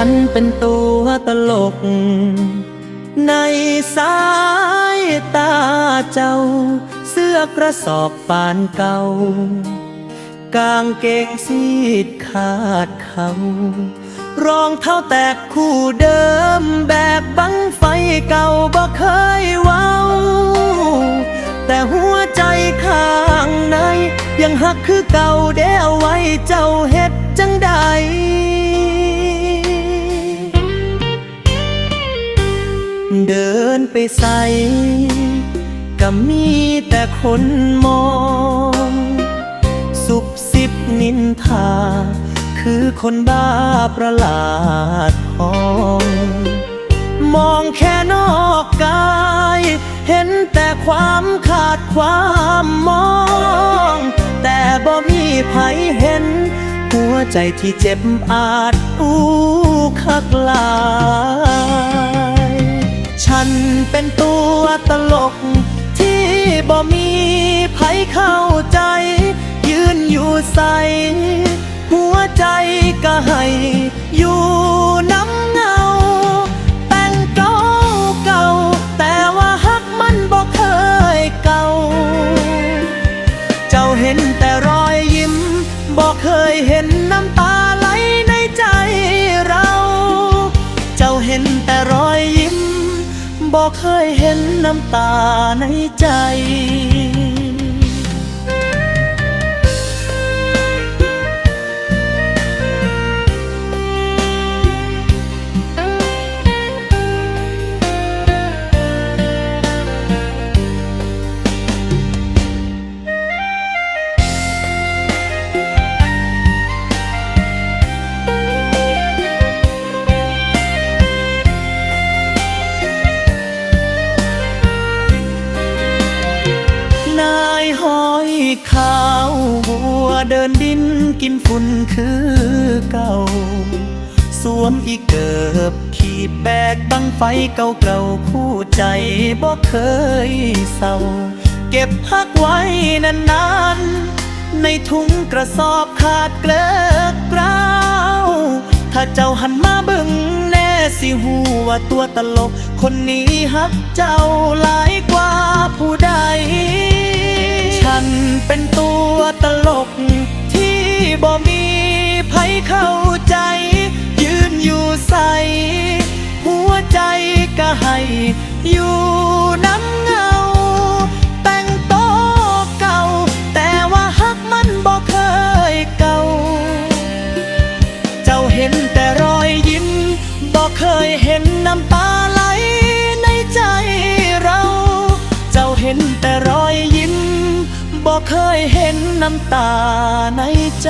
ฉันเป็นตัวตลก ในสายตาเจ้า เสื้อกระสอบปานเก่ากางเกงซีดขาดเขารองเท้าแตกคู่เดิมแบบบังไฟเก่าบ่เคยเว้า แต่หัวใจข้างใน ยังหักคือเก่าเด้เอาไว้เจ้าเฮ็ดจังใด เดินไปใส่ก็มีแต่คนมอง สุบสิบนินทา คือคนบ้าประหลาดพองมองแค่นอกกาย เห็นแต่ความขาดความมอง แต่บ่มีใครเห็น หัวใจที่เจ็บอาจอู้คักลา ยฉันเป็นตัวตลก ที่บ่มีไผเข้าใจ ยืนอยู่ใส หัวใจก็ให้อยู่น้ำเงา แต่งเก่าเก่า แต่ว่าฮักมันบ่เคยเก่า เจ้าเห็นแต่รอยยิ้มบอกเคยเห็นน้ำตา บอกเคยเห็นน้ำตาในใจ เดินดินกินฝุ่นคือเก่า สวมอีกเกิบขีบแบกตั้งไฟเก่าเก่าคู่ใจบ่เคยเศร้า เก็บพักไว้นานๆ ในถุงกระสอบขาดเกลือกกราว ถ้าเจ้าหันมาบึงแน่สิหูว่าตัวตลก คนนี้ฮักเจ้าล นแต่รอยยิ้มบอกเคยเห็นน้ำตาไหลในใจเรา เจ้าเห็นแต่รอยยิ้มบอกเคยเห็นน้ำตาในใจ